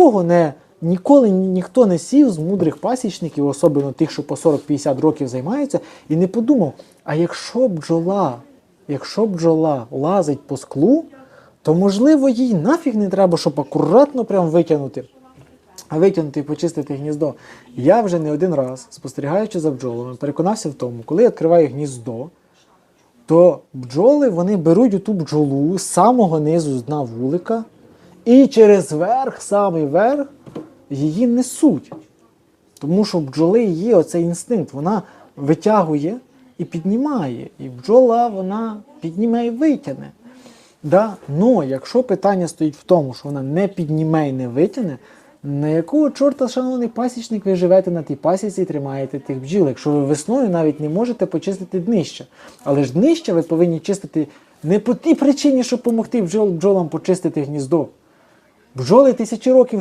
нікого не, ніколи ніхто не сів з мудрих пасічників, особливо тих, що по 40-50 років займаються, і не подумав, а якщо бджола, якщо бджола лазить по склу, то можливо їй нафіг не треба, щоб акуратно прям витягнути. А витягнути і почистити гніздо. Я вже не один раз, спостерігаючи за бджолами, переконався в тому, коли я відкриваю гніздо, то бджоли вони беруть ту бджолу з самого низу з дна вулика і через верх, самий верх, її несуть. Тому що бджоли є оцей інстинкт, вона витягує і піднімає. І бджола вона підніме і витягне. Да? Но якщо питання стоїть в тому, що вона не підніме і не витягне, на якого чорта, шановний пасічник, ви живете на тій пасіці і тримаєте тих бджіл, якщо ви весною навіть не можете почистити днище. Але ж днище ви повинні чистити не по тій причині, щоб допомогти бджол, бджолам почистити гніздо. Бджоли тисячі років